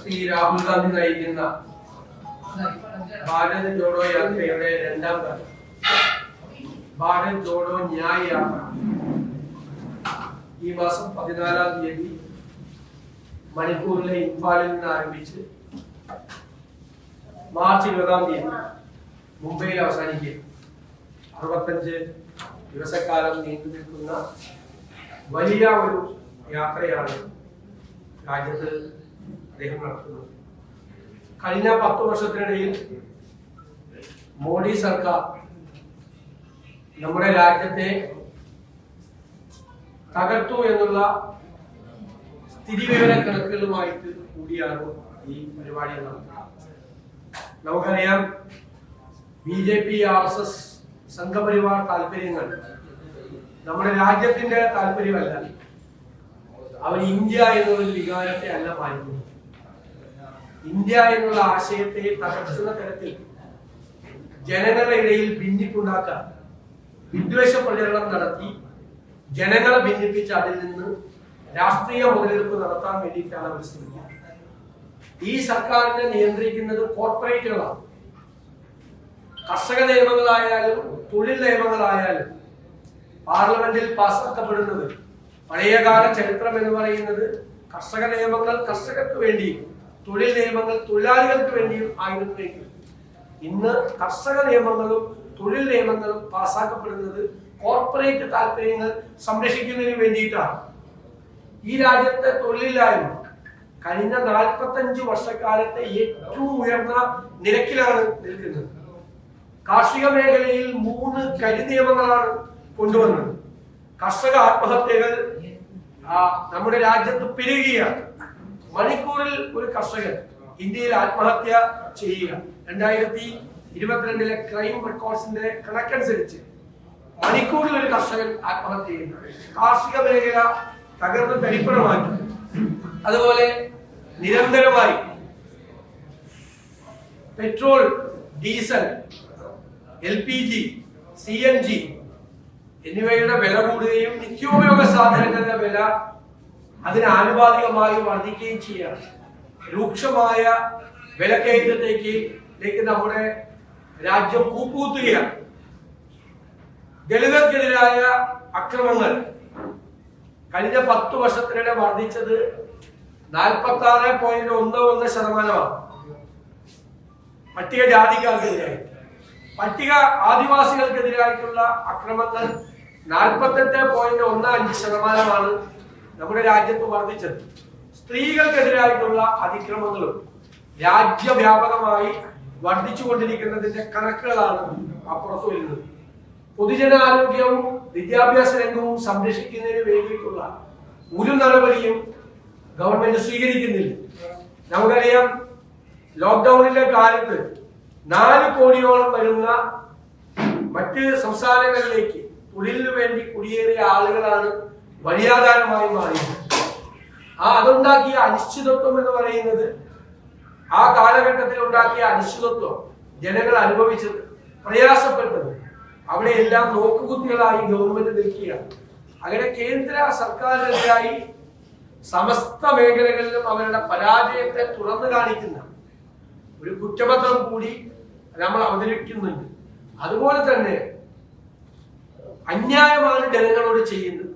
ശ്രീ രാഹുൽ ഗാന്ധി നയിക്കുന്ന ഭാരത് ജോഡോ യാത്രയുടെ രണ്ടാം ഘട്ടം. ഭാരത് ജോഡോ ന്യായ യാത്ര. ഈ മാസം പതിനാലാം തീയതി മണിപ്പൂരിലെ ഇംഫാലിൽ നിന്ന് ആരംഭിച്ച് മാർച്ച് ഇരുപതാം തീയതി മുംബൈയിൽ അവസാനിക്കും. അറുപത്തഞ്ച് ദിവസക്കാലം നീണ്ടു നിൽക്കുന്ന വലിയ ഒരു യാത്രയാണ് രാജ്യത്ത് അദ്ദേഹം നടത്തുന്നത് കഴിഞ്ഞ പത്ത് വർഷത്തിനിടയിൽ മോഡി സർക്കാർ നമ്മുടെ രാജ്യത്തെ തകർത്തു എന്നുള്ള സ്ഥിതിവിവര കണക്കുകളുമായിട്ട് കൂടിയാണ് ഈ പരിപാടി നടത്തുന്നത് നമുക്കറിയാം B J P R S S Sangh Parivar താല്പര്യങ്ങൾ നമ്മുടെ രാജ്യത്തിന്റെ താല്പര്യമല്ല. അവർ ഇന്ത്യ എന്നുള്ള വികാരത്തെ അല്ല പാലിക്കുന്നത് ഇന്ത്യ എന്നുള്ള ആശയത്തെ തകർക്കുന്ന തരത്തിൽ ജനങ്ങളുടെ ഇടയിൽ ഭിന്നിപ്പുണ്ടാക്കാൻ വിദ്വേഷ പ്രചരണം നടത്തി ജനങ്ങളെ ഭിന്നിപ്പിച്ച് അതിൽ നിന്ന് രാഷ്ട്രീയ മുതലെടുപ്പ് നടത്താൻ വേണ്ടിയിട്ടാണ് അവർ ശ്രമിക്കുന്നത്. ഈ സർക്കാരിനെ നിയന്ത്രിക്കുന്നത് കോർപ്പറേറ്റുകളാണ്. കർഷക നിയമങ്ങളായാലും തൊഴിൽ നിയമങ്ങളായാലും പാർലമെന്റിൽ പാസ്സാക്കപ്പെടുന്നത് പഴയകാല ചരിത്രം എന്ന് പറയുന്നത് കർഷക നിയമങ്ങൾ കർഷകർക്ക് വേണ്ടിയും തൊഴിൽ നിയമങ്ങൾ തൊഴിലാളികൾക്ക് വേണ്ടിയും ആയിരുന്നുവെങ്കിൽ ഇന്ന് കർഷക നിയമങ്ങളും തൊഴിൽ നിയമങ്ങളും പാസാക്കപ്പെടുന്നത് കോർപ്പറേറ്റ് താല്പര്യങ്ങൾ സംരക്ഷിക്കുന്നതിന് വേണ്ടിയിട്ടാണ്. ഈ രാജ്യത്തെ തൊഴിലില്ലായ്മ കഴിഞ്ഞ നാൽപ്പത്തഞ്ച് വർഷക്കാലത്തെ ഏറ്റവും ഉയർന്ന നിരക്കിലാണ് നിൽക്കുന്നത്. കാർഷിക മേഖലയിൽ മൂന്ന് കരി നിയമങ്ങളാണ് കൊണ്ടുവന്നത്. കർഷക ആത്മഹത്യകൾ നമ്മുടെ രാജ്യത്ത് പെരുകുകയാണ്. മണിക്കൂറിൽ ഒരു കർഷകൻ ഇന്ത്യയിൽ ആത്മഹത്യ ചെയ്യുക. രണ്ടായിരത്തി ഇരുപത്തിരണ്ടിലെ ക്രൈം റെക്കോർഡ്സിന്റെ കണക്കനുസരിച്ച് മണിക്കൂറിൽ ഒരു കർഷകൻ ആത്മഹത്യ ചെയ്യുന്നു. കാർഷിക മേഖല തകർന്ന് തരിപ്പണമാക്കി. അതുപോലെ നിരന്തരമായി petrol diesel L P G C N G എന്നിവയുടെ വില കൂടുകയും നിത്യോപയോഗ സാധനങ്ങളുടെ വില അതിന് ആനുപാതികമായി വർദ്ധിക്കുകയും ചെയ്യാണ് രൂക്ഷമായ വിലക്കയറ്റത്തേക്ക് ലേക്ക് നമ്മുടെ രാജ്യം കൂപ്പുകുത്തുകയാണ്. ദളിതർക്കെതിരായ അക്രമങ്ങൾ കഴിഞ്ഞ പത്തു വർഷത്തിനിടെ വർദ്ധിച്ചത് നാൽപ്പത്തി ആറ് പോയിന്റ് ഒന്ന് ഒന്ന് ശതമാനമാണ്. പട്ടിക ജാതിക്കാർക്കെതിരായി. പട്ടിക ആദിവാസികൾക്കെതിരായിട്ടുള്ള അക്രമങ്ങൾ നാൽപ്പത്തെട്ട് പോയിന്റ് ഒന്ന് അഞ്ച് ശതമാനമാണ്. നമ്മുടെ രാജ്യത്ത് വർദ്ധിച്ചത്. സ്ത്രീകൾക്കെതിരായിട്ടുള്ള അതിക്രമങ്ങളും രാജ്യവ്യാപകമായി വർദ്ധിച്ചുകൊണ്ടിരിക്കുന്നതിന്റെ കണക്കുകളാണ് അപ്പുറത്തു വരുന്നത്. പൊതുജനാരോഗ്യവും വിദ്യാഭ്യാസ രംഗവും സംരക്ഷിക്കുന്നതിന് വേണ്ടിയിട്ടുള്ള ഒരു നടപടിയും ഗവൺമെന്റ് സ്വീകരിക്കുന്നില്ല. നമുക്കറിയാം ലോക്ക്ഡൌണിന്റെ കാലത്ത് നാല് കോടിയോളം വരുന്ന മറ്റ് സംസ്ഥാനങ്ങളിലേക്ക് തൊഴിലിനു വേണ്ടി കുടിയേറിയ ആളുകളാണ് വഴിയാധാരമായി മാറി ആ അതുണ്ടാക്കിയ അനിശ്ചിതത്വം എന്ന് പറയുന്നത് ആ കാലഘട്ടത്തിൽ ഉണ്ടാക്കിയ അനിശ്ചിതത്വം ജനങ്ങൾ അനുഭവിച്ചത് പ്രയാസപ്പെട്ടത്. അവിടെ എല്ലാം നോക്കുകുത്തികളായി ഗവൺമെന്റ് നിൽക്കുകയാണ്. അങ്ങനെ കേന്ദ്ര സർക്കാരിനെതിരായി സമസ്ത മേഖലകളിലും അവരുടെ പരാജയത്തെ തുറന്നു കാണിക്കുന്ന ഒരു കുറ്റപത്രം കൂടി നമ്മൾ അവതരിക്കുന്നുണ്ട് അതുപോലെ തന്നെ അന്യായമാണ് ജനങ്ങളോട് ചെയ്യുന്നത്.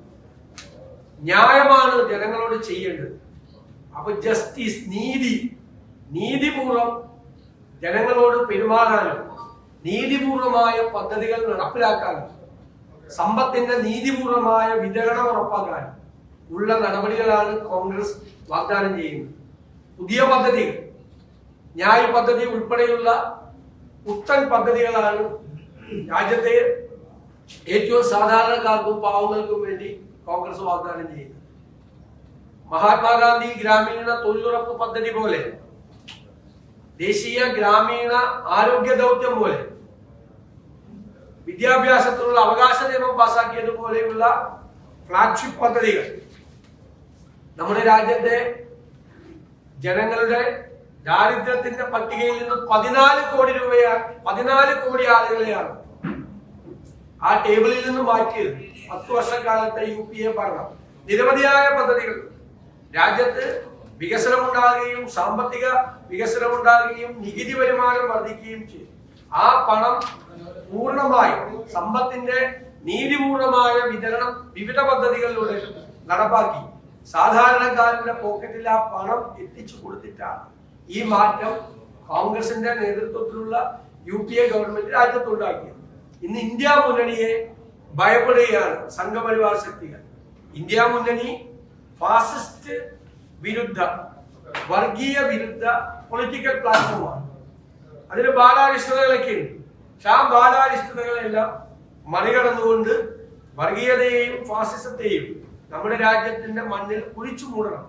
ന്യായമാണ് ജനങ്ങളോട് ചെയ്യേണ്ടത്. അപ്പൊ ജസ്റ്റിസ് നീതി നീതിപൂർവം ജനങ്ങളോട് പെരുമാറാനും നീതിപൂർവമായ പദ്ധതികൾ നടപ്പിലാക്കാനും സമ്പത്തിന്റെ നീതിപൂർവമായ വിതരണം ഉറപ്പാക്കാനും ഉള്ള നടപടികളാണ് കോൺഗ്രസ് വാഗ്ദാനം ചെയ്യുന്നത്. പുതിയ പദ്ധതികൾ ന്യായ് പദ്ധതി ഉൾപ്പെടെയുള്ള പുത്തൻ പദ്ധതികളാണ് രാജ്യത്തെ ഏറ്റവും സാധാരണക്കാർക്കും പാവങ്ങൾക്കും വേണ്ടി കോൺഗ്രസ് വാഗ്ദാനം ചെയ്യുന്നത് മഹാത്മാഗാന്ധി ഗ്രാമീണ തൊഴിലുറപ്പ് പദ്ധതി പോലെ ദേശീയ ഗ്രാമീണ ആരോഗ്യ ദൗത്യം പോലെ വിദ്യാഭ്യാസത്തിനുള്ള അവകാശ നിയമം പാസാക്കിയതുപോലെയുള്ള ഫ്ലാഗ്ഷിപ്പ് പദ്ധതികൾ നമ്മുടെ രാജ്യത്തെ ജനങ്ങളുടെ ദാരിദ്ര്യത്തിന്റെ പട്ടികയിൽ നിന്ന് പതിനാല് കോടി രൂപയാണ് പതിനാല് കോടി ആളുകളെയാണ് ആ ടേബിളിൽ നിന്ന് മാറ്റിയത്. പത്ത് വർഷക്കാലത്തെ യു പി എ ഭരണം. നിരവധിയായ പദ്ധതികൾ. രാജ്യത്ത് വികസനം ഉണ്ടാകുകയും സാമ്പത്തിക വികസനം ഉണ്ടാകുകയും നികുതി വരുമാനം വർദ്ധിക്കുകയും ചെയ്തു. ആ പണം പൂർണമായി സമ്പത്തിന്റെ നീതിപൂർണമായ വിതരണം വിവിധ പദ്ധതികളിലൂടെ നടപ്പാക്കി. സാധാരണക്കാരന്റെ പോക്കറ്റിൽ ആ പണം എത്തിച്ചു കൊടുത്തിട്ടാണ് ഈ മാറ്റം കോൺഗ്രസിന്റെ നേതൃത്വത്തിലുള്ള യു പി എ ഗവൺമെന്റ് രാജ്യത്തുണ്ടാക്കിയത്. ഇന്ന് ഇന്ത്യ മുന്നണിയെ ഭയപ്പെടുകയാണ് സംഘപരിവാർ ശക്തികൾ. ഇന്ത്യ മുന്നണി ഫാസിസ്റ്റ് വിരുദ്ധ വർഗീയ വിരുദ്ധ പൊളിറ്റിക്കൽ പ്ലാറ്റ്ഫോമാണ് അതിന് ബാലാരിഷ്ടതകളൊക്കെ ഉണ്ട്. പക്ഷെ ആ ബാലാരിഷ്ടതകളെല്ലാം മറികടന്നുകൊണ്ട് വർഗീയതയെയും ഫാസിസത്തെയും നമ്മുടെ രാജ്യത്തിന്റെ മണ്ണിൽ കുഴിച്ചു മൂടണം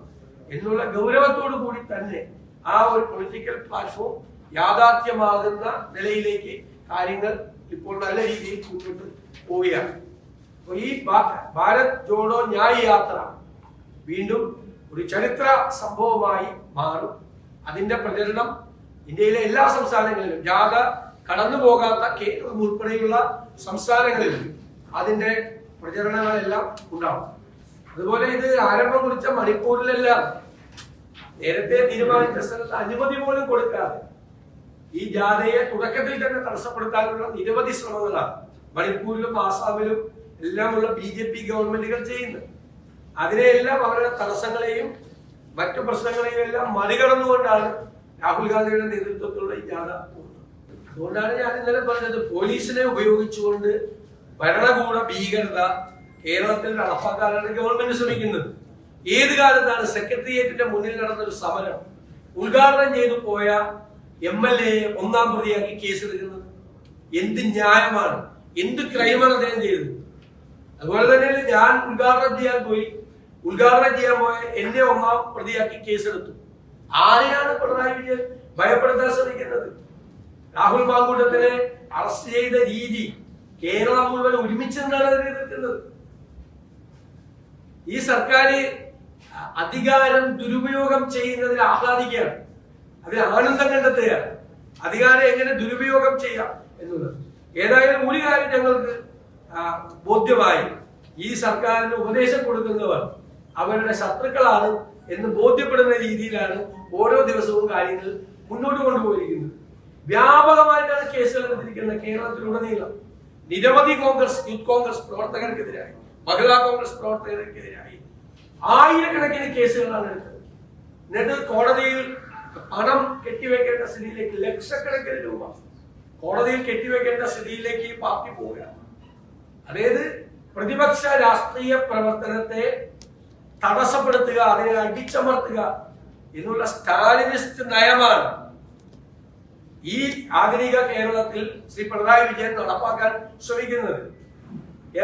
എന്നുള്ള ഗൗരവത്തോടു കൂടി തന്നെ ആ ഒരു പൊളിറ്റിക്കൽ പ്ലാറ്റ്ഫോം യാഥാർത്ഥ്യമാകുന്ന നിലയിലേക്ക് കാര്യങ്ങൾ ഇപ്പോൾ നല്ല രീതിയിൽ മുന്നോട്ട് പോവുകയാണ്. അപ്പൊ ഈ ഭാരത് ജോഡോ ന്യായ് യാത്ര വീണ്ടും ഒരു ചരിത്ര സംഭവമായി മാറും. അതിന്റെ പ്രചരണം ഇന്ത്യയിലെ എല്ലാ സംസ്ഥാനങ്ങളിലും ജാഥ കടന്നു പോകാത്ത കേരളം ഉൾപ്പെടെയുള്ള സംസ്ഥാനങ്ങളിലും അതിന്റെ പ്രചരണങ്ങളെല്ലാം ഉണ്ടാവും. അതുപോലെ ഇത് ആരംഭം കുറിച്ച മണിപ്പൂരിലെല്ലാം നേരത്തെ തീരുമാനിച്ച സ്ഥലത്ത് അനുമതി പോലും കൊടുക്കാതെ ഈ ജാഥയെ തുടക്കത്തിൽ തന്നെ തടസ്സപ്പെടുത്താനുള്ള നിരവധി ശ്രമങ്ങളാണ്. മണിപ്പൂരിലും ആസാമിലും എല്ലാമുള്ള ബി ജെ പി ഗവൺമെന്റുകൾ ചെയ്യുന്നത്. അതിനെയെല്ലാം അവരുടെ തടസ്സങ്ങളെയും മറ്റു പ്രശ്നങ്ങളെയും എല്ലാം മറികടന്നുകൊണ്ടാണ് രാഹുൽ ഗാന്ധിയുടെ നേതൃത്വത്തിലുള്ള ഈ ജാഥ അതുകൊണ്ടാണ് ഞാൻ ഇന്നലെ പറഞ്ഞത് പോലീസിനെ ഉപയോഗിച്ചുകൊണ്ട് ഭരണകൂട ഭീകരത കേരളത്തിൽ നടപ്പാക്കാനാണ് ഗവൺമെന്റ് ശ്രമിക്കുന്നത്. ഏത് കാലത്താണ് സെക്രട്ടേറിയറ്റിന്റെ മുന്നിൽ നടന്ന ഒരു സമരം ഉദ്ഘാടനം ചെയ്തു പോയ എം എൽ എ ഒന്നാം പ്രതിയാക്കി കേസെടുക്കുന്നത്. എന്ത് ന്യായമാണ് എന്ത് ക്രൈമാണ് അദ്ദേഹം ചെയ്തത്. അതുപോലെ തന്നെ ഞാൻ ഉദ്ഘാടനം ചെയ്യാൻ പോയി. ഉദ്ഘാടനം ചെയ്യാൻ പോയ എന്നെ ഒന്നാം പ്രതിയാക്കി കേസെടുത്തു. ആരെയാണ് പിണറായി വിജയൻ ഭയപ്പെടുത്താൻ ശ്രമിക്കുന്നത്? രാഹുൽ മാങ്കൂട്ടത്തിനെ അറസ്റ്റ് ചെയ്ത രീതി കേരളം മുഴുവൻ ഒരുമിച്ച് നിന്നാണ് അതിനെ എതിർക്കുന്നത്. ഈ സർക്കാർ അധികാരം ദുരുപയോഗം ചെയ്യുന്നതിൽ ആഹ്ലാദിക്കുകയാണ്. അതിൽ ആനന്ദം കണ്ടെത്തുകയാണ് അധികാരം എങ്ങനെ ദുരുപയോഗം ചെയ്യാം എന്നുള്ളത്. ഏതായാലും ഒരു കാര്യം ഞങ്ങൾക്ക് ബോധ്യമായി. ഈ സർക്കാരിന് ഉപദേശം കൊടുക്കുന്നവർ അവരുടെ ശത്രുക്കളാണ് എന്ന് ബോധ്യപ്പെടുന്ന രീതിയിലാണ് ഓരോ ദിവസവും കാര്യങ്ങൾ മുന്നോട്ട് കൊണ്ടുപോയിരിക്കുന്നത്. വ്യാപകമായിട്ടാണ് കേസുകൾ എടുത്തിരിക്കുന്നത് കേരളത്തിലുടനീളം നിരവധി കോൺഗ്രസ് യൂത്ത് കോൺഗ്രസ് പ്രവർത്തകർക്കെതിരായി മഹിളാ കോൺഗ്രസ് പ്രവർത്തകർക്കെതിരായി ആയിരക്കണക്കിന് കേസുകളാണ് എടുത്തത്. എന്നിട്ട് കോടതിയിൽ പണം കെട്ടിവെക്കേണ്ട സ്ഥിതിയിലേക്ക് ലക്ഷക്കണക്കിന് രൂപ. കോടതിയിൽ കെട്ടിവെക്കേണ്ട സ്ഥിതിയിലേക്ക് ഈ പാർട്ടി പോവുകയാണ്. അതായത് പ്രതിപക്ഷ രാഷ്ട്രീയ പ്രവർത്തനത്തെ തടസ്സപ്പെടുത്തുക അതിനെ അടിച്ചമർത്തുക എന്നുള്ള സ്റ്റാലിനിസ്റ്റ് നയമാണ് ഈ ആധുനിക കേരളത്തിൽ ശ്രീ പിണറായി വിജയൻ നടപ്പാക്കാൻ ശ്രമിക്കുന്നത്.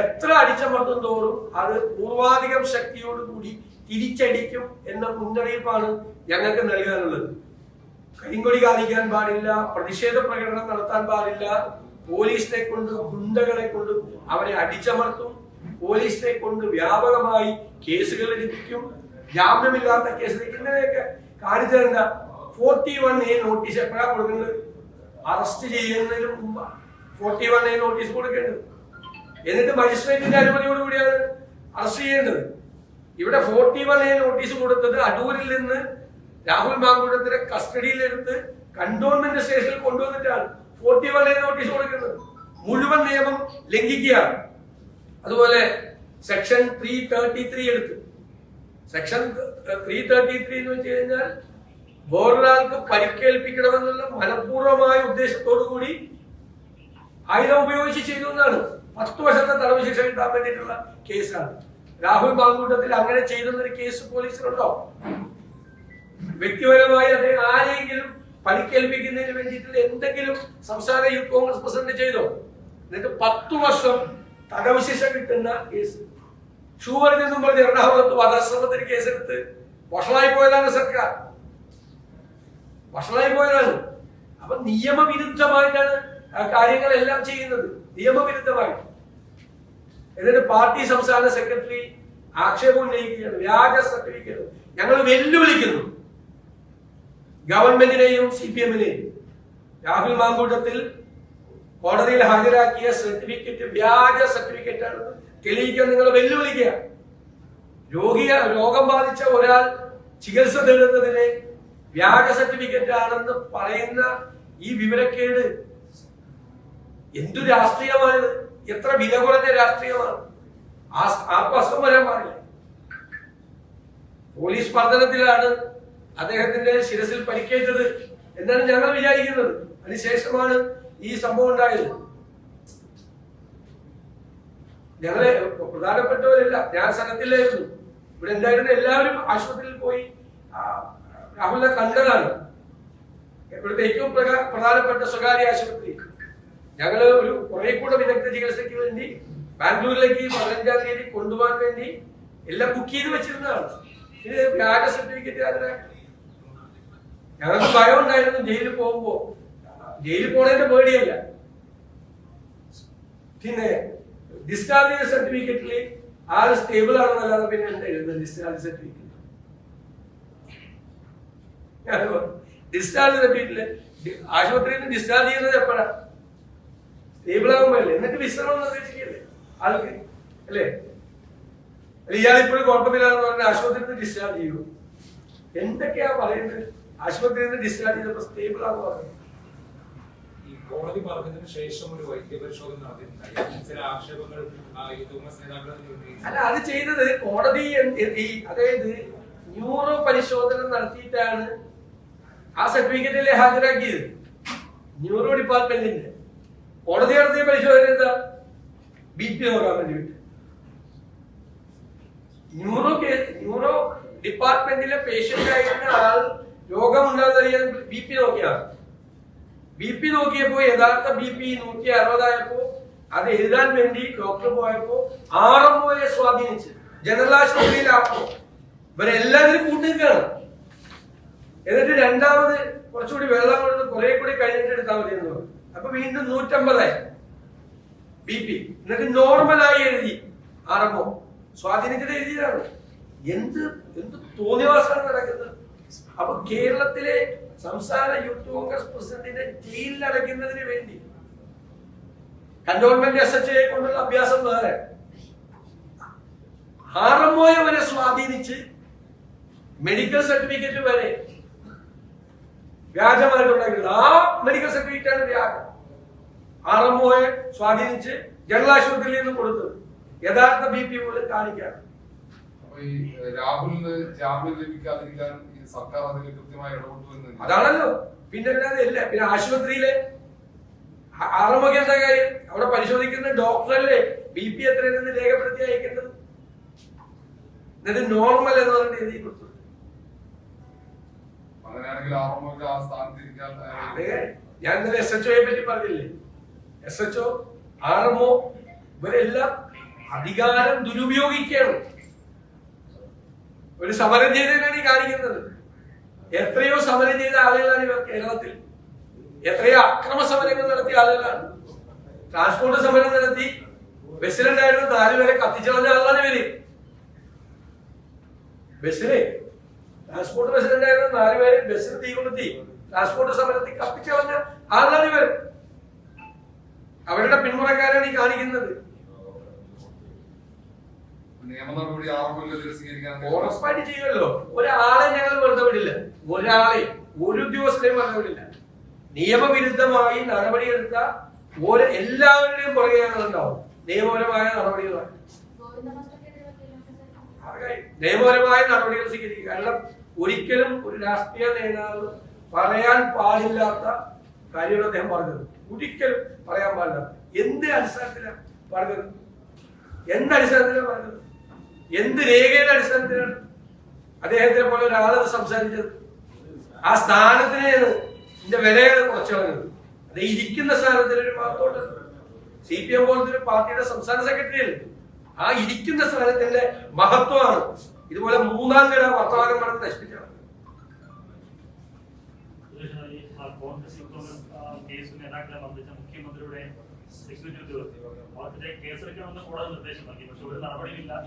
എത്ര അടിച്ചമർത്തും തോറും അത് പൂർവാധികം ശക്തിയോടുകൂടി തിരിച്ചടിക്കും എന്ന മുന്നറിയിപ്പാണ് ഞങ്ങൾക്ക് നൽകാനുള്ളത്. കരിങ്കൊടി കാണിക്കാൻ പാടില്ല പ്രതിഷേധ പ്രകടനം നടത്താൻ പാടില്ല. പോലീസിനെ കൊണ്ട് ഗുണ്ടകളെ കൊണ്ട് അവരെ അടിച്ചമർത്തും. പോലീസിനെ കൊണ്ട് വ്യാപകമായി കേസുകൾ ലഭിക്കും ജാമ്യമില്ലാത്ത കേസ് ഇങ്ങനെയൊക്കെ കാണിച്ചത് എന്താ? ഫോർട്ടി വൺ എ നോട്ടീസ് എപ്പോഴാ കൊടുക്കുന്നത്? അറസ്റ്റ് ചെയ്യുന്നതിന് മുമ്പ് ഫോർട്ടി വൺ എ നോട്ടീസ് കൊടുക്കേണ്ടത്. എന്നിട്ട് മജിസ്ട്രേറ്റിന്റെ അനുമതിയോടുകൂടിയാണ് അറസ്റ്റ് ചെയ്യേണ്ടത്. ഇവിടെ ഫോർട്ടി വൺ എ നോട്ടീസ് കൊടുത്തത് അടൂരിൽ നിന്ന് രാഹുൽ മാങ്കുടത്തിനെ കസ്റ്റഡിയിലെടുത്ത് കണ്ടോൺമെന്റ് സ്റ്റേഷനിൽ കൊണ്ടുവന്നിട്ടാണ് ഫോർട്ടി വൺ എ നോട്ടീസ് കൊടുക്കുന്നത്. മുഴുവൻ നിയമം ലംഘിക്കുകയാണ്. അതുപോലെ സെക്ഷൻ ത്രീ തേർട്ടി ത്രീ എടുത്തു സെക്ഷൻ ത്രീ തേർട്ടി ത്രീ എന്ന് വെച്ച് കഴിഞ്ഞാൽ വേറൊരാൾക്ക് പരിക്കേൽപ്പിക്കണമെന്നുള്ള മനഃപൂർവമായ ഉദ്ദേശത്തോടു കൂടി ആയുധം ഉപയോഗിച്ച് ചെയ്തു എന്നാണ്. പത്ത് വർഷത്തെ തടവ് ശിക്ഷ കിട്ടാൻ വേണ്ടിയിട്ടുള്ള കേസാണ്. രാഹുൽ മാങ്കൂട്ടത്തിൽ അങ്ങനെ ചെയ്തെന്നൊരു കേസ് പോലീസിലുണ്ടോ? വ്യക്തിപരമായി അദ്ദേഹം ആരെയെങ്കിലും പരിക്കേൽപ്പിക്കുന്നതിന് വേണ്ടിയിട്ടുള്ള എന്തെങ്കിലും സംസ്ഥാന യൂത്ത് കോൺഗ്രസ് പ്രസിഡന്റ് ചെയ്തോ? എന്നിട്ട് പത്തു വർഷം തടവ് ശിക്ഷ കിട്ടുന്ന കേസ്. ഷൂവറിൽ നിന്നും പറഞ്ഞ് എറണാകുളത്ത് വധശ്രമത്തിന് കേസെടുത്ത് വഷളായി പോയതാണ് സർക്കാർ. വഷളായി പോയതാണ്. അപ്പൊ നിയമവിരുദ്ധമായിട്ടാണ് കാര്യങ്ങളെല്ലാം ചെയ്യുന്നത്. നിയമവിരുദ്ധമായിട്ട്. എന്നിട്ട് പാർട്ടി സംസ്ഥാന സെക്രട്ടറി ആക്ഷേപം ഉന്നയിക്കുകയാണ്. വ്യാജ സർട്ടിഫിക്കറ്റ്. ഞങ്ങൾ വെല്ലുവിളിക്കുന്നു. ഗവൺമെന്റിനെയും സി പി എമ്മിനെയും. രാഹുൽ മാങ്കൂട്ടത്തിൽ കോടതിയിൽ ഹാജരാക്കിയ സർട്ടിഫിക്കറ്റ് വ്യാജ സർട്ടിഫിക്കറ്റ് ആണ് തെളിയിക്കാൻ നിങ്ങൾ വെല്ലുവിളിക്കുക. രോഗിയ രോഗം ബാധിച്ച ഒരാൾ ചികിത്സ തേടുന്നതിന് വ്യാജ സർട്ടിഫിക്കറ്റ് ആണെന്ന് പറയുന്ന ഈ വിവരക്കേട് എന്തു രാഷ്ട്രീയമാണ്? എത്ര വില കുറഞ്ഞ രാഷ്ട്രീയമാണ്? ആ അസുഖം വരാൻ പാടില്ല. പോലീസ് മർദ്ദനത്തിലാണ് അദ്ദേഹത്തിന്റെ ശിരസിൽ പരിക്കേറ്റത് എന്നാണ് ഞങ്ങൾ വിചാരിക്കുന്നത്. അതിനുശേഷമാണ് ഈ സംഭവം ഉണ്ടായത്. ഞങ്ങളെ പ്രധാനപ്പെട്ടവരല്ല ഞാൻ സ്ഥലത്തില്ലായിരുന്നു. ഇവിടെ എന്തായിരുന്നു എല്ലാവരും ആശുപത്രിയിൽ പോയി രാഹുലിനെ കണ്ടതാണ്. ഇവിടുത്തെ ഏറ്റവും പ്രധാനപ്പെട്ട സ്വകാര്യ ആശുപത്രി. ഞങ്ങൾ ഒരു കുറെ കൂടെ വിദഗ്ധ ചികിത്സയ്ക്ക് വേണ്ടി ബാംഗ്ലൂരിലേക്ക് പതിനഞ്ചാം തീയതി കൊണ്ടുപോകാൻ വേണ്ടി എല്ലാം ബുക്ക് ചെയ്ത് വെച്ചിരുന്നതാണ്. ഇത് വ്യാജ സർട്ടിഫിക്കറ്റ് ആരുടെ ഞങ്ങൾക്ക് ഭയം ഉണ്ടായിരുന്നു ജയിലിൽ പോകുമ്പോ. ജയിലിൽ പോണതിന്റെ പേടിയല്ല. പിന്നെ ഡിസ്ചാർജ് ചെയ്ത സർട്ടിഫിക്കറ്റിൽ ആൾ സ്റ്റേബിൾ ആണെന്നല്ലാതെ പിന്നെ എന്താ എഴുതുന്നത്? ഡിസ്ചാർജ് സർട്ടിഫിക്കറ്റ് ഡിസ്ചാർജ് സർട്ടിഫിക്കറ്റിൽ ആശുപത്രിയിൽ നിന്ന് ഡിസ്ചാർജ് ചെയ്യുന്നത് എപ്പോഴാണ് സ്റ്റേബിൾ ആകുമ്പോഴല്ലേ എന്നിട്ട് വിശ്രമം നിർദ്ദേശിക്കല്ലേ ആൾക്ക് അല്ലേ? ഇയാളിപ്പോഴും കുഴപ്പമില്ലാന്ന് പറഞ്ഞ ആശുപത്രിയിൽ നിന്ന് ഡിസ്ചാർജ് ചെയ്യൂ എന്തൊക്കെയാ പറയുന്നത്? ആശുപത്രിയിൽ നിന്ന് ഡിസ്ചാർജ് ചെയ്തപ്പോ സ്റ്റേബിൾ ആകുക ഈ കോടതി പറഞ്ഞതിന് ശേഷം ഒരു വൈദ്യപരിശോധന നടത്തിയിട്ടുണ്ടായി ചില ആക്ഷേപങ്ങൾ ആ, ഈ കോൺഗ്രസ് നേതാക്കൾ അല്ല അത് ചെയ്തത് കോടതി അതായത് ന്യൂറോ പരിശോധന നടത്തിയിട്ടാണ് ആ സർട്ടിഫിക്കറ്റിലെ ഹാജരാക്കിയത്? ന്യൂറോ ഡിപ്പാർട്ട്മെന്റിന്റെ. കോടതി നടത്തിയ പരിശോധന എന്താ? ബി പി നോക്കാൻ വേണ്ടി ന്യൂറോ ന്യൂറോ ഡിപ്പാർട്ട്മെന്റിലെ പേഷ്യന്റ് ആയിരുന്ന ആൾ രോഗമുണ്ടാകുന്നറിയാൻ ബി പി നോക്കിയാണ് ബി പി നോക്കിയപ്പോ യഥാർത്ഥ ബി പി നൂറ്റി അറുപതായപ്പോ അത് എഴുതാൻ വേണ്ടി ഡോക്ടർ പോയപ്പോ ആർ എം ഒയെ സ്വാധീനിച്ച് ജനറൽ ആശുപത്രിയിലാപ്പോ ഇവരെല്ലാവരും കൂട്ടിക്കാണ് എന്നിട്ട് രണ്ടാമത് കുറച്ചുകൂടി വെള്ളം കൊണ്ട് കുറെ കൂടി കഴിഞ്ഞിട്ട് എടുത്താൽ മതി എന്ന് പറഞ്ഞു. അപ്പൊ വീണ്ടും നൂറ്റമ്പതായി. ബി പി എന്നിട്ട് നോർമലായി എഴുതി. ആർ എം എഴുതിയതാണ്. എന്ത് എന്ത് തോന്നിവാസമാണ് നടക്കുന്നത്? അപ്പൊ കേരളത്തിലെ സംസ്ഥാന യൂത്ത് കോൺഗ്രസ് പ്രസിഡന്റിനെ ജയിലിൽ അടയ്ക്കുന്നതിന് വേണ്ടി കന്റോൺമെന്റ് എസ് എച്ച് എ കൊണ്ടുള്ള അഭ്യാസം വേറെ. ഒയെ വരെ സ്വാധീനിച്ച് മെഡിക്കൽ സർട്ടിഫിക്കറ്റ് വരെ വ്യാജമായിട്ടുണ്ടാക്കിയത് ആ മെഡിക്കൽ സർട്ടിഫിക്കറ്റ് ആണ് വ്യാജം. ആർ എം ഒയെ സ്വാധീനിച്ച് ജനറൽ ആശുപത്രിയിൽ നിന്ന് കൊടുത്തു യഥാർത്ഥ ബി പി പോലും കാണിക്കാം. ഈ രാഹുലിന് ജാമ്യം ലഭിക്കാതിരിക്കാൻ ഈ സർക്കാർ അതിൽ കൃത്യമായി ഇടപെട്ടു എന്ന് അതാണല്ലോ. പിന്നെ ഇല്ല. പിന്നെ ആശുപത്രിയിലെ ആറമൊക്കെ എന്താ കാര്യം അവിടെ പരിശോധിക്കുന്ന ഡോക്ടറല്ലേ ബി പി എത്രയെന്ന് രേഖപ്പെടുത്തി അയക്കേണ്ടത്? എന്നിട്ട് നോർമൽ എന്ന് പറഞ്ഞിട്ട് എഴുതി കൊടുത്തു. അങ്ങനെയാണെങ്കിൽ ഞാൻ ഇന്നലെ എസ് എച്ച് ഒയെ പറ്റി പറഞ്ഞില്ലേ? S H O R M O ഇവരെല്ലാം അധികാരം ദുരുപയോഗിക്കുകയാണ്. ഒരു സമരം ചെയ്തതിനാണ് ഈ കാണിക്കുന്നത്. എത്രയോ സമരം ചെയ്ത ആളുകളാണ് ഇവർ കേരളത്തിൽ. എത്രയോ അക്രമ സമരങ്ങൾ നടത്തിയ ആളുകളാണ്. ട്രാൻസ്പോർട്ട് സമരം നടത്തി ബസ്സിലുണ്ടായിരുന്ന നാലുപേരെ കത്തിച്ചളഞ്ഞ ആളാണ് ഇവർ. ബസ്സിൽ ട്രാൻസ്പോർട്ട് ബസ്സിലുണ്ടായിരുന്ന നാലുപേരെ ബസ്സിന് തീ കൊളുത്തി ട്രാൻസ്പോർട്ട് സമരത്തിൽ കത്തിച്ചളഞ്ഞ ആളാണ് ഇവർ. അവരുടെ പിന്മുറക്കാരാണ് ഈ കാണിക്കുന്നത്. ഉറപ്പായിട്ട് ചെയ്യുമല്ലോ ഒരാളെ ഞങ്ങൾ വെറുതെ വിടില്ല ഒരാളെ ഒരു ഉദ്യോഗസ്ഥരെയും വെറുതെ വിടില്ല നിയമവിരുദ്ധമായി നടപടിയെടുത്ത ഒരു എല്ലാവരുടെയും പുറകെ ഞങ്ങൾ ഉണ്ടാവും നിയമപരമായ നടപടികളാണ്. നിയമപരമായ നടപടികൾ സ്വീകരിക്കുക. കാരണം ഒരിക്കലും ഒരു രാഷ്ട്രീയ നേതാവ് പറയാൻ പാടില്ലാത്ത കാര്യങ്ങൾ അദ്ദേഹം പറഞ്ഞത്. ഒരിക്കലും പറയാൻ പാടില്ല. എന്ത് അടിസ്ഥാനത്തിലാണ് പറഞ്ഞത്? എന്ത് അടിസ്ഥാനത്തിലാണ് പറഞ്ഞത്? എന്ത് രേഖയുടെ അടിസ്ഥാനത്തിലാണ് അദ്ദേഹത്തെ പോലെ ഒരാളത് സംസാരിച്ചത്? ആ സ്ഥാനത്തിനെയാണ് എന്റെ വിലയാണ് കുറച്ച് അത് ഇരിക്കുന്ന സ്ഥാനത്തിന് ഒരു മാത്രമുണ്ട് സി പി എം പോലത്തെ ഒരു പാർട്ടിയുടെ സംസ്ഥാന സെക്രട്ടറി അല്ലേ? ആ ഇരിക്കുന്ന സ്ഥാനത്തിന്റെ മഹത്വമാണ്. ഇതുപോലെ മൂന്നാം കിട വർത്തമാനം പറഞ്ഞ് നശിപ്പിച്ചത് ഈ ആ കോൺഗ്രസ് യൂത്ത് കേസ് നേതാക്കളെ മർദ്ദിച്ച മുഖ്യമന്ത്രിയുടെ സെക്യൂരിറ്റി ഉദ്യോഗസ്ഥർ അവർക്കെതിരെ കേസെടുക്കണമെന്ന് കോടതി നിർദ്ദേശം നൽകി പക്ഷെ ഒരു നടപടിയില്ല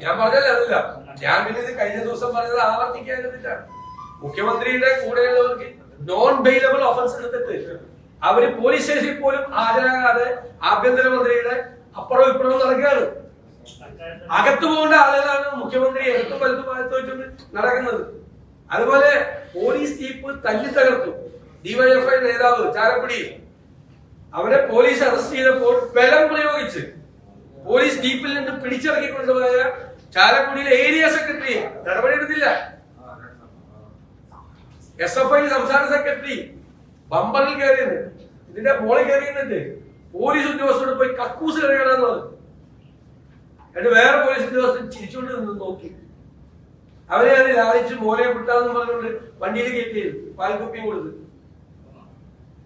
ഞാൻ പറഞ്ഞല്ല അതല്ല ഞാൻ പിന്നെ ഇത് കഴിഞ്ഞ ദിവസം പറഞ്ഞത് ആവർത്തിക്കാതിട്ടാണ് മുഖ്യമന്ത്രിയുടെ കൂടെയുള്ളവർക്ക് നോൺ ബെയിലബിൾ ഓഫൻസ് എടുത്തിട്ട് അവർ പോലീസ് സ്റ്റേഷനിൽ പോലും ഹാജരാകാതെ ആഭ്യന്തരമന്ത്രിയുടെ അപ്പുറവും ഇപ്പുറവും നടക്കുകയാണ്. അകത്തു പോകേണ്ട ആളുകളാണ് മുഖ്യമന്ത്രി എടുത്തും വലുതും അകത്ത് നടക്കുന്നത്. അതുപോലെ പോലീസ് ജീപ്പ് തല്ലി തകർത്തു. ഡിവൈഎഫ്ഐ നേതാവ് ചാലക്കുടി. അവനെ പോലീസ് അറസ്റ്റ് ചെയ്തപ്പോൾ ബലം പ്രയോഗിച്ച് പോലീസ് ജീപ്പിൽ നിന്ന് പിടിച്ചിറക്കി കൊണ്ടുപോയ ചാലക്കുടിയിലെ ഏരിയ സെക്രട്ടറി നടപടിയെടുത്തില്ല എസ് എഫ് ഐ സംസ്ഥാന സെക്രട്ടറി ബമ്പറിൽ കയറിയത് ഇതിന്റെ മോളിൽ കയറിയുന്നുണ്ട് പോലീസ് ഉദ്യോഗസ്ഥരോട് പോയി കക്കൂസ് കയറിയണമെന്ന് പറഞ്ഞു എന്നിട്ട് വേറെ പോലീസ് ഉദ്യോഗസ്ഥൻ ചിരിച്ചുകൊണ്ട് നിന്ന് നോക്കി. അവരെ അത് ലാളിച്ച് മോലെ വിട്ടാന്ന് പറഞ്ഞുകൊണ്ട് വണ്ടിയിൽ കയറ്റി പാൽക്കുപ്പിയും കൊടുത്ത്.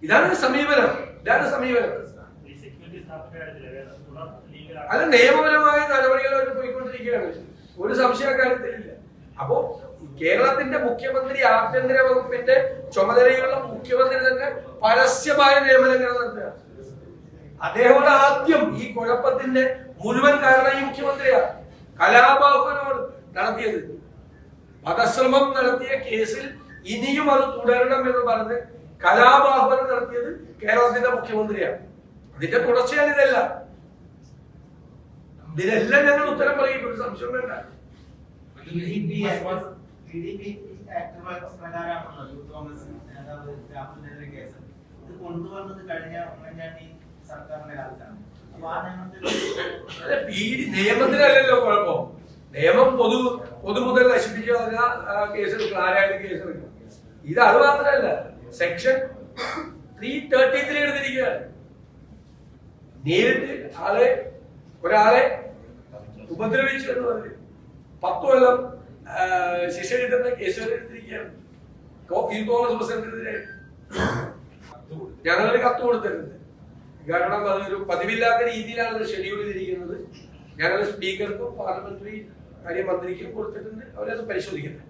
ഇതാണ് സമീപനം. ഇതാണ് സമീപനം. അത് നിയമപരമായ നടപടികളായിട്ട് പോയിക്കൊണ്ടിരിക്കുകയാണ്. ഒരു സംശയ കാര്യത്തിലില്ല. അപ്പോ കേരളത്തിന്റെ മുഖ്യമന്ത്രി ആഭ്യന്തര വകുപ്പിന്റെ ചുമതലയുള്ള മുഖ്യമന്ത്രി തന്നെ പരസ്യമായ നിയമനങ്ങൾ നടത്തുക അദ്ദേഹമാണ് ആദ്യം ഈ കുഴപ്പത്തിന്റെ മുഴുവൻ കാരണം ഈ മുഖ്യമന്ത്രിയാണ്. കലാപാഹുനമാണ് നടത്തിയത്. വധശ്രമം നടത്തിയ കേസിൽ ഇനിയും അത് തുടരണം എന്ന് പറഞ്ഞ് കലാപാഹ്വാനം നടത്തിയത് കേരളത്തിന്റെ മുഖ്യമന്ത്രിയാണ്. അതിന്റെ തുടർച്ചയാണ് ഇതെല്ലാം. ഇതിനെല്ലാം ഞങ്ങൾ ഉത്തരം പറയും. ഒരു സംശയം വേണ്ട. നിയമത്തിനല്ലല്ലോ കുഴപ്പം. നിയമം പൊതു പൊതുമുതൽ നശിപ്പിച്ചു കേസ് കേസെടുക്കണം. ആരായാലും കേസെടുക്കണം. ഇത് അത് മാത്രമല്ല. സെക്ഷൻ ത്രീ തേർട്ടി ത്രീ എടുത്തിരിക്കുകയാണ് നേരിട്ട് ആളെ ഒരാളെ ഉപദ്രവിച്ചു എന്ന് പറഞ്ഞു പത്ത് കൊല്ലം ശിക്ഷ കിട്ടുന്ന കേസുകൾ എടുത്തിരിക്കുകയാണ് ഈ ഞങ്ങളൊരു കത്ത് കൊടുത്തിട്ടുണ്ട്. കാരണം അതൊരു പതിവില്ലാത്ത രീതിയിലാണ് ഷെഡ്യൂൾ ചെയ്തിരിക്കുന്നത്. ഞങ്ങൾ സ്പീക്കർക്കും പാർലമെന്ററി കാര്യമന്ത്രിക്കും കൊടുത്തിട്ടുണ്ട്. അവരത് പരിശോധിക്കുന്നത്